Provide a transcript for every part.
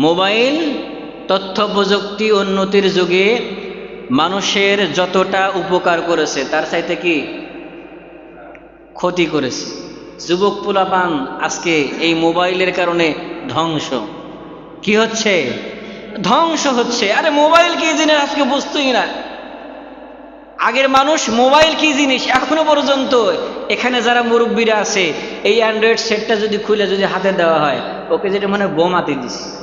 Mobile তথ্য প্রযুক্তি উন্নতির যুগে মানুষের যতটা উপকার করেছে, তার চাইতে কি ক্ষতি করেছে? যুবক পোলাপান আজকে এই মোবাইলের কারণে ধ্বংস। কি হচ্ছে? ধ্বংস হচ্ছে। আরে মোবাইল কি জিনিস? আজকে বুঝতেই না। আগের মানুষ মোবাইল কি জিনিস? এখনও পর্যন্ত এখানে যারা মুরব্বীরা আছে, এই অ্যান্ড্রয়েড সেটটা যদি খুলে যদি হাতে দেওয়া হয়, ওকে যেটা মানে বোমাতে দিছে।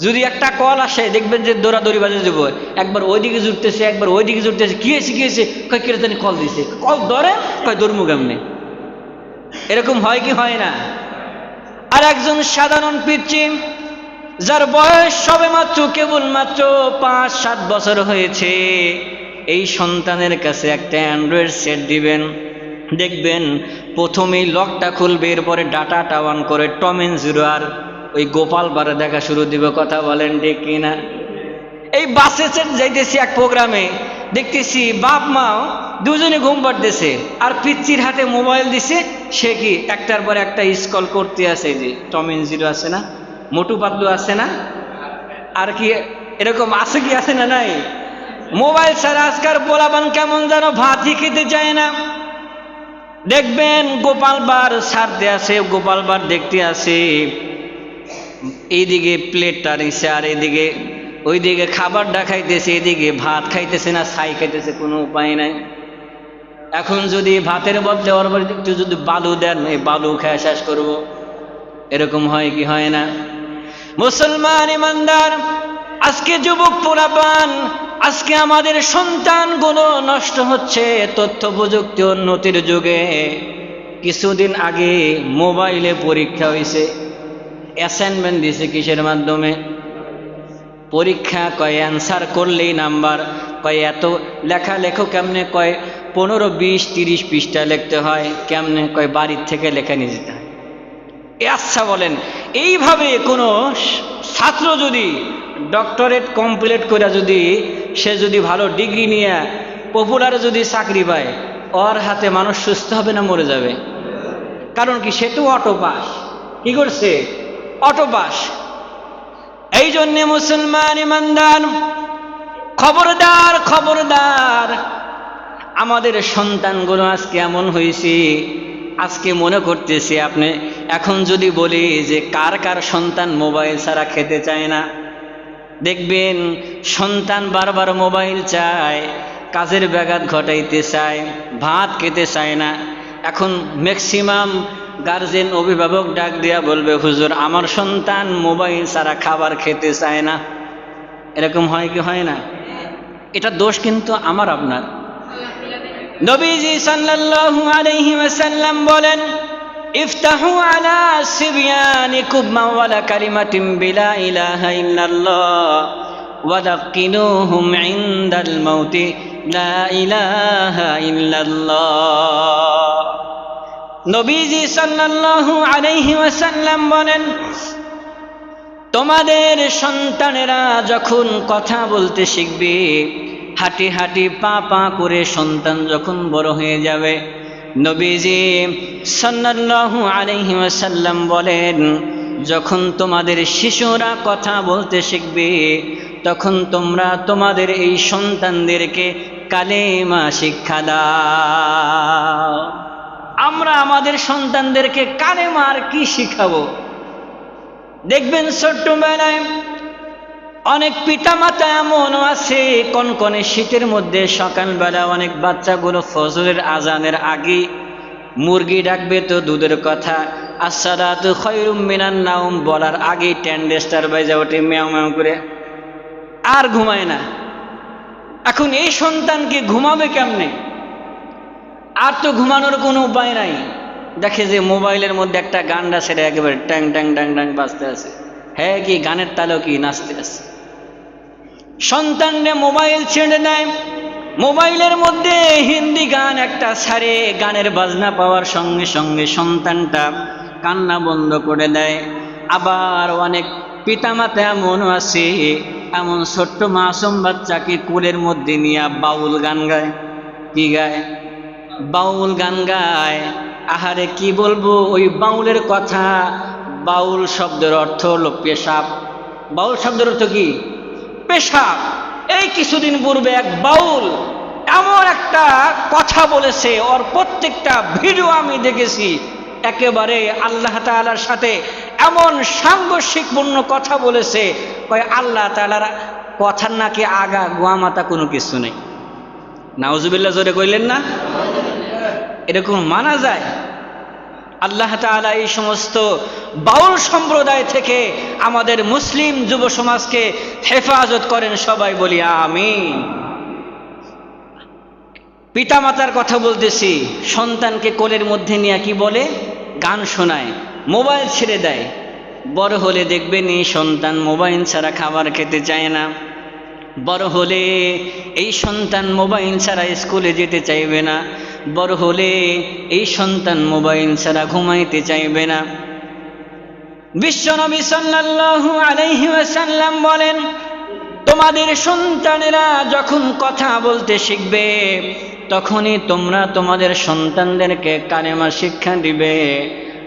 যদি একটা কল আসে, দেখবেন যে দৌড়াদৌড়ি বাজে যাব। একবার ওইদিকে জুটতেছে একবার ওইদিকে জুটতেছে কি হয়েছে কি হয়েছে? কয় কেটে জানি কল দিছে। কল ধরে, কয়, দৌড়মু কেমনে? এরকম হয় কি হয় না? আর একজন সাধারণ পিচ্ছি যার বয়স সবে মাত্র কেবল মাত্র পাঁচ, সাত বছর হয়েছে, এই সন্তানের কাছে একটা অ্যান্ড্রয়েড সেট দিবেন। দেখবেন প্রথমেই লকটা খুলবে, এরপরে ডাটাটা অন করে টমেন জিরো আর ওই গোপাল বারে দেখা শুরু দিবে, কথা বলেন ঠিক কিনা? এই বাসে যাইতেছি এক প্রোগ্রামে, দেখতেছি বাপ মাও দুজনে ঘুম পাড়তেছে, আর পিচ্চির হাতে মোবাইল দিছে, সে কি একটার পর একটা স্কল করতে আছে যে টমেন জিরো আছে না? মোটু পাতলু আছে না? আর কি এরকম আছে কি, আছে না নাই? মোবাইল ছাড়া আজকাল পোলাবান কেমন যেন ভাতই খেতে চায় না। দেখবেন গোপাল বার ছাড়তে আছে, গোপাল বার দেখতে আছে। এইদিকে প্লেটটা নিচ্ছে আর এইদিকে, ওইদিকে খাবারটা খাইতেছে এদিকে ভাত খাইতেছে না, ছাই খাইতেছে, কোনো উপায় নাই। এখন যদি ভাতের বদলে ওর একটু যদি বালু দেন, এই বালু খেয়ে শেষ করব। এরকম হয় কি হয় না? মুসলমান ইমানদার, আজকে যুবক পোলাপান, আজকে আমাদের সন্তানগুলো নষ্ট হচ্ছে তথ্য প্রযুক্তি উন্নতির যুগে। কিছুদিন আগে মোবাইলে পরীক্ষা হয়েছে অ্যাসাইনমেন্ট দিছে কিসের মাধ্যমে? পরীক্ষা কয় অ্যান্সার করলেই নাম্বার, কয় এত লেখা লেখো কেমনে কয় পনেরো বিশ তিরিশ পৃষ্ঠা লিখতে হয়, কেমনে কয় বাড়ির থেকে লেখা নিয়ে যেতে হয়। আচ্ছা বলেন, এইভাবে কোনো ছাত্র যদি ডক্টরেট কমপ্লিট করে যদি সে যদি ভালো ডিগ্রি নিয়ে পপুলারে যদি চাকরি পায়, ওর হাতে মানুষ সুস্থ হবে না মরে যাবে? কারণ কি সে তো অটো পাস কি করছে? অটো পাস এই জন্যে মুসলমান ইমানদার, খবরদার খবরদার। আমাদের সন্তানগুলো আজকে এমন হয়েছে, আজকে মনে করতেছি আপনি, এখন যদি বলি যে কার কার সন্তান মোবাইল ছাড়া খেতে চায় না, দেখবেন সন্তান বারবার মোবাইল চায়, কাজের ব্যাঘাত ঘটাইতে চায়, ভাত খেতে চায় না। এখন ম্যাক্সিমাম গার্জেন অভিভাবক ডাক দিয়া বলবে, হুজুর, আমার সন্তান মোবাইল ছাড়া খাবার খেতে চায় না। এরকম হয় কি হয় না? এটা দোষ কিন্তু আমার, আপনার। নবীজি সাল্লাল্লাহু আলাইহি ওয়াসাল্লাম বলেন, ইফতাহু আলা সিবয়ানিকুম মাওয়ালা কালিমাতিন বিলা ইলাহা ইল্লাল্লাহ, ওয়াদাক্কিনুহুম ইনদাল মাউতি লা ইলাহা ইল্লাল্লাহ। নবীজি সাল্লাল্লাহু আলাইহি ওয়াসাল্লাম বলেন, তোমাদের সন্তানেরা যখন কথা বলতে শিখবে, হাঁটি হাঁটি পা পা করে সন্তান যখন বড় হয়ে যাবে, নবীজি সাল্লাল্লাহু আলাইহি ওয়াসাল্লাম বলেন, যখন তোমাদের শিশুরা কথা বলতে শিখবে, তখন তোমরা তোমাদের এই সন্তানদেরকে কালেমা শিক্ষা দাও। আমরা আমাদের সন্তানদেরকে কালেমা আর কি শিখাবো? দেখবেন ছোট্ট ছোট্টবেলায় অনেক পিতামাতা এমন আছে কনকনে শীতের মধ্যে সকালবেলা অনেক বাচ্চাগুলো ফজরের আজানের আগে মুরগি ডাকবে তো দুধের কথা আসারাত খয়রুম মিনান নাউম বলার আগেই ট্যান্ডেস্টার বাইজা ওঠে ম্যাও ম্যাও করে, আর ঘুমায় না। এখন এই সন্তানকে ঘুমাবে কেমনে? আর তো ঘুমানোর কোনো উপায় নাই। দেখে যে মোবাইলের মধ্যে একটা গানটা সেটা একেবারে ট্যাং ট্যাং ট্যাং ট্যাং বাজতে আছে। হ্যাঁ কি, গানের তালেও কি নাচতে আছে? সন্তানরে মোবাইল ছেড়ে দেয়। মোবাইলের মধ্যে হিন্দি গান একটা ছাড়ে, গানের বাজনা পাওয়ার সঙ্গে সঙ্গে সন্তানটা কান্না বন্ধ করে দেয়। আবার অনেক পিতামাতা এমন আছে, এমন ছোট্ট মাসুম বাচ্চাকে কুলের মধ্যে নিয়ে বাউল গান গায়। কি গায়? বাউল গান গায়। আহারে কি বলব, ওই বাউলের কথা। বাউল শব্দের অর্থ হলো পেশাব। বাউল শব্দের অর্থ কি? পেশাব। এই কিছুদিন পূর্বে এক বাউল এমন একটা কথা বলেছে, ওর প্রত্যেকটা ভিডিও আমি দেখেছি। একেবারে আল্লাহ তাআলার সাথে এমন সাংঘর্ষিকপূর্ণ কথা বলেছে। কয়, আল্লাহ তাআলার কথার নাকি আগা গোয়া মাতা কোনো কিছু নেই। নাউজুবিল্লাহ জোরে কইলেন না? এরকম মানা যায়। আল্লাহ তাআলা এই সমস্ত বাউল সম্প্রদায় থেকে আমাদের মুসলিম যুব সমাজকে হেফাজত করেন সবাই বলি আমিন। পিতামাতার কথা বলতেছি, সন্তানকে কোলের মধ্যে নিয়ে কি বলে? গান শোনায়, মোবাইল ছেড়ে দেয়। বড় হলে দেখবেন এই সন্তান মোবাইল ছাড়া খাবার খেতে চায় না। বড় হলে এই সন্তান মোবাইল ছাড়া স্কুলে যেতে চাইবে না। বড় হলে এই সন্তান মোবাইল ছাড়া ঘুমাইতে চাইবে না। বিশ্বনবী সাল্লাল্লাহু আলাইহি ওয়াসাল্লাম বলেন, তোমাদের সন্তানেরা যখন কথা বলতে শিখবে, তখনই তোমরা তোমাদের সন্তানদেরকে কালেমা শিক্ষা দিবে।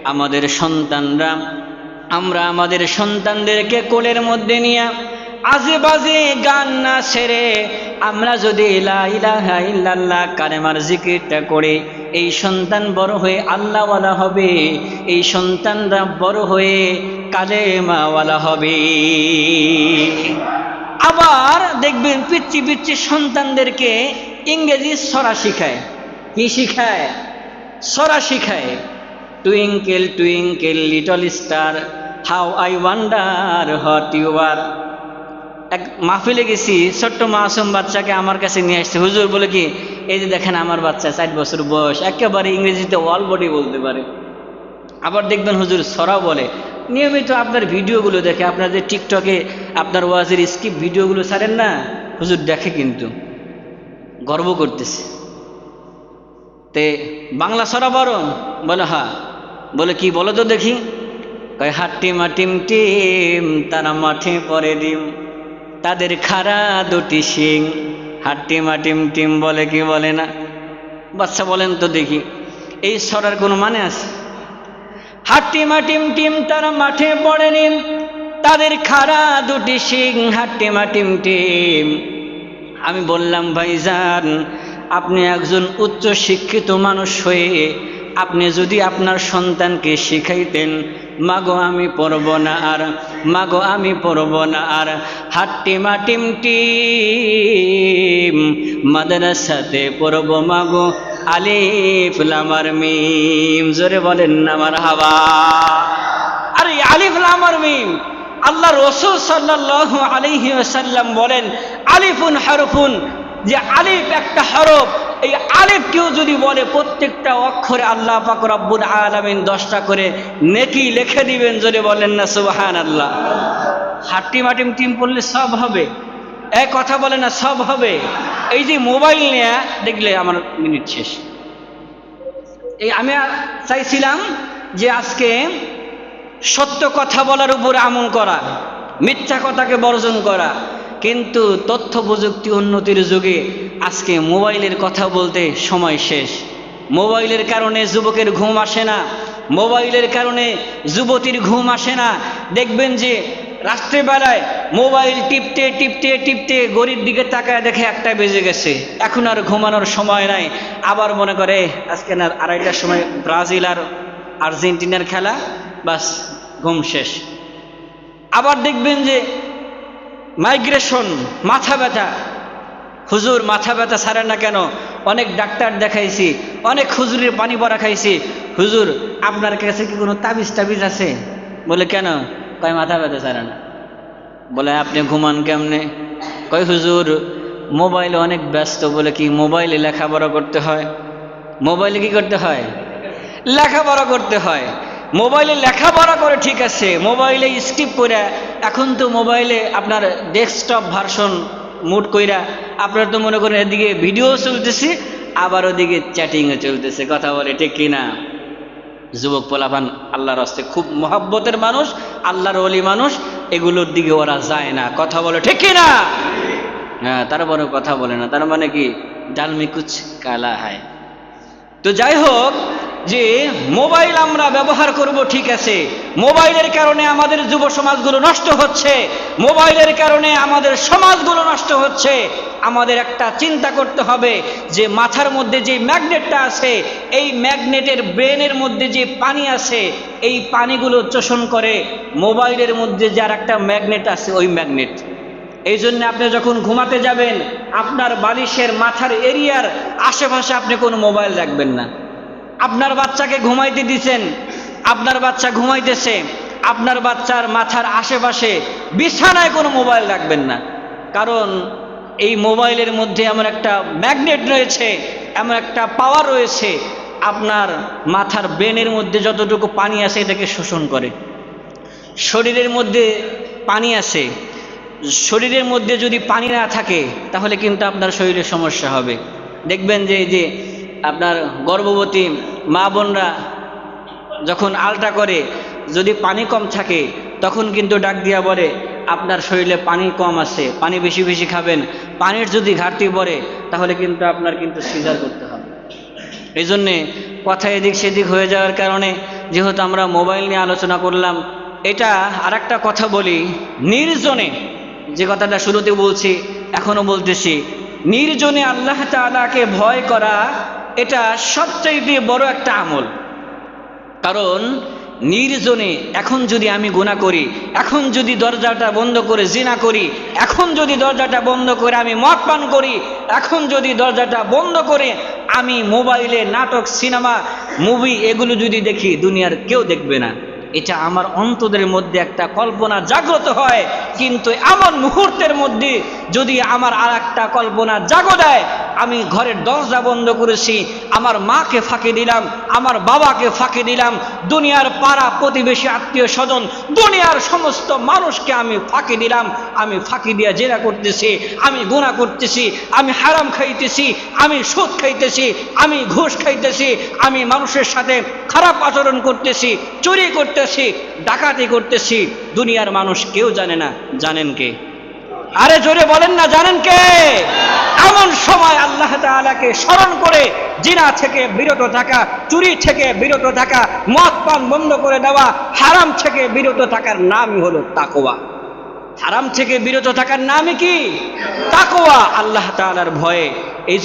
আমাদের সন্তানরা, আমরা আমাদের সন্তানদেরকে কোলের মধ্যে নিয়ে আজে বাজে গান না ছেড়ে আমরা যদি ইল্লাল্লাহ কালেমার জিকিরটা করে এই সন্তান বড় হয়ে আল্লাহওয়ালা হবে, এই সন্তানরা বড় হয়ে কালেমাওয়ালা হবে। আবার দেখবেন পিচ্ছি পিচ্ছি সন্তানদেরকে ইংরেজি সরা শিখায়। কি শিখায়? সরা শিখায়। Twinkle twinkle little star how I wonder what you are এক মাহফিলে গেছি, ছোট্ট মাসুম বাচ্চাকে আমার কাছে নিয়ে আসছে। হুজুর বলে কি, এই যে দেখেন আমার বাচ্চা, চার বছর বয়স, একেবারে ইংরেজিতে অল বডি বলতে পারে। আবার দেখবেন হুজুর সরা বলে, নিয়মিত আপনার ভিডিওগুলো দেখে, আপনার যে টিকটকে আপনার ওয়াজের স্কিপ ভিডিওগুলো ছাড়েন না? হুজুর দেখে কিন্তু, গর্ব করতেছে। তে বাংলা সরা বড় বলে, হা। বলে, কি বলো তো দেখি? কয় হাট্টি মাটিম টিম, তারা মাঠে পরে ডিম। তাদের খাড়া দুটি শিং। হাট্টি মাটিম টিম বলে কি বলে না? বাচ্চা বলেন তো দেখি। এই সরার কোনো মানে আছে? হাট্টি মাটিম টিম তারা মাঠে পড়ে নিম তাদের খাড়া দুটি শিং, হাট্টি মাটিম টিম আমি বললাম, ভাইজান, আপনি একজন উচ্চ শিক্ষিত মানুষ হয়ে আপনি যদি আপনার সন্তানকে শিখাইতেন মাগো আমি পড়ব না আর, মাগো আমি পড়ব না আর। হাট্টি মাটিম টিম, মাদ্রাসাতে পড়ব মাগো। আলিফ লামার মিম, জোরে বলেন আমার হাওয়া। আরে আলিফ লামার মিম, আল্লাহ রসুল সাল্লাল্লাহু আলাইহি ওয়াসাল্লাম বলেন, আলিফুন হরফুন, যে আলিফ একটা হরফ এই আলিফ কেউ যদি বলে প্রত্যেকটা অক্ষরে আল্লাহ পাক রব্বুল আলামিন দশটা করে নেকি লিখে দিবেন, যদি বলেন না সুবহান আল্লাহ হাট্টি মাটিম টিম পড়লে সব হবে। এক কথা বলে না, সব হবে। এই যে মোবাইল নিয়ে দেখলে আমার মিনিট শেষ। এই আমি চাইছিলাম যে আজকে সত্য কথা বলার উপরে আমল করা, মিথ্যা কথাকে বর্জন করা। কিন্তু তথ্য প্রযুক্তি উন্নতির যুগে আজকে মোবাইলের কথা বলতে সময় শেষ। মোবাইলের কারণে যুবকের ঘুম আসে না। মোবাইলের কারণে যুবতীর ঘুম আসে না। দেখবেন যে রাত্রেবেলায় মোবাইল টিপতে টিপতে টিপতে গরিব দিকে তাকায় দেখে একটা বেজে গেছে। এখন আর ঘুমানোর সময় নাই। আবার মনে করে, আজকে না আড়াইটার সময় ব্রাজিল আর আর্জেন্টিনার খেলা, বাস ঘুম শেষ। আবার দেখবেন যে মাইগ্রেশন, মাথা ব্যথা। হুজুর, মাথা ব্যথা সারে না কেন? অনেক ডাক্তার দেখাইছি, অনেক হুজুরের পানি পরা খাইছি। হুজুর, আপনার কাছে কি কোনো তাবিজ টাবিজ আছে? বলে, কেন? কয়, মাথা ব্যথা সারে না। বলে, আপনি ঘুমান কেমনে? কয়, হুজুর, মোবাইলে অনেক ব্যস্ত। বলে, কি, মোবাইলে লেখাপড়া করতে হয়? মোবাইলে কি করতে হয়? লেখাপড়া করতে হয়। মোবাইলে লেখাপড়া করে ঠিক আছে, মোবাইলে স্কিপ করে এখন তো মোবাইলে আপনার ডেস্কটপ ভার্সন মুড কইরা, আপনার তো মনে করেন এদিকে ভিডিও চলতেছে, আবার ওদিকে চ্যাটিংও চলতেছে, কথা বলে, ঠিক কিনা যুবক পোলাপান, আল্লাহর হস্তে খুব মহাব্বতের মানুষ, আল্লাহর অলি মানুষ, এগুলোর দিকে ওরা যায় না, কথা বলে, ঠিক কিনা হ্যাঁ তারা বড় কথা বলে না, তার মানে কি? ডালমি কুচ কালা হায়। তো যাই হোক যে মোবাইল আমরা ব্যবহার করব, ঠিক আছে। মোবাইলের কারণে আমাদের যুব সমাজগুলো নষ্ট হচ্ছে। মোবাইলের কারণে আমাদের সমাজগুলো নষ্ট হচ্ছে। আমাদের একটা চিন্তা করতে হবে যে মাথার মধ্যে যে ম্যাগনেটটা আছে, এই ম্যাগনেটের ব্রেনের মধ্যে যে পানি আছে, এই পানিগুলো শোষণ করে মোবাইলের মধ্যে যার একটা ম্যাগনেট আছে, ওই ম্যাগনেট। এই জন্য আপনি যখন ঘুমাতে যাবেন, আপনার বালিশের মাথার এরিয়ার আশেপাশে আপনি কোনো মোবাইল রাখবেন না। আপনার বাচ্চাকে ঘুমাইতে দিছেন, আপনার বাচ্চা ঘুমাইতেছে, আপনার বাচ্চার মাথার আশেপাশে বিছানায় কোনো মোবাইল রাখবেন না। কারণ এই মোবাইলের মধ্যে এমন একটা ম্যাগনেট রয়েছে, এমন একটা পাওয়ার রয়েছে, আপনার মাথার ব্রেনের মধ্যে যতটুকু পানি আছে এটাকে শোষণ করে। শরীরের মধ্যে পানি আছে শরীরের মধ্যে যদি পানি না থাকে, তাহলে কিন্তু আপনার শরীরে সমস্যা হবে। দেখবেন যে এই যে আপনার গর্ভবতী মা বোনরা যখন আলটা করে, যদি পানি কম থাকে, তখন কিন্তু ডাক দিয়া বলে, আপনার শরীরে পানি কম আছে, পানি বেশি বেশি খাবেন। পানির যদি ঘাটতি পড়ে, তাহলে কিন্তু আপনার কিন্তু সিজার করতে হবে। এই জন্যে কথা এদিক সেদিক হয়ে যাওয়ার কারণে, যেহেতু আমরা মোবাইল নিয়ে আলোচনা করলাম, এটা আর একটা কথা বলি, নির্জনে, যে কথাটা শুরুতে বলছি, এখনও বলতেছি, নির্জনে আল্লাহ তাআলাকে ভয় করা এটা সবচাইতে বড় একটা আমল। কারণ নির্জনে এখন যদি আমি গুণা করি, এখন যদি দরজাটা বন্ধ করে জিনা করি, এখন যদি দরজাটা বন্ধ করে আমি মদ পান করি, এখন যদি দরজাটা বন্ধ করে আমি মোবাইলে নাটক, সিনেমা, মুভি এগুলো যদি দেখি, দুনিয়ার কেউ দেখবে না। এটা আমার অন্তদের মধ্যে একটা কল্পনা জাগ্রত হয়, কিন্তু এমন মুহূর্তের মধ্যে যদি আমার আর একটা কল্পনা জাগো দেয় আমি ঘরের দরজা বন্ধ করেছি, আমার মাকে ফাঁকি দিলাম, আমার বাবাকে ফাঁকি দিলাম, দুনিয়ার পাড়া প্রতিবেশী, আত্মীয় স্বজন, দুনিয়ার সমস্ত মানুষকে আমি ফাঁকি দিলাম, আমি ফাঁকি দিয়ে জেরা করতেছি, আমি গুণা করতেছি, আমি হারাম খাইতেছি, আমি সুদ খাইতেছি, আমি ঘুষ খাইতেছি, আমি মানুষের সাথে খারাপ আচরণ করতেছি, চুরি করতেছি, ডাকাতি করতেছি। দুনিয়ার মানুষ কেউ জানে না, জানেন কে? আরে জোরে বলেন না, জানেন কে? এমন সময় আল্লাহ তালাকে স্মরণ করে জিনা থেকে বিরত থাকা, চুরি থেকে বিরত থাকা, মদ পান বন্ধ করে দেওয়া, হারাম থেকে বিরত থাকার নামই হলো তাকোয়া হারাম থেকে বিরত থাকার নামই কি? তাকোয়া আল্লাহ তালার ভয়ে এই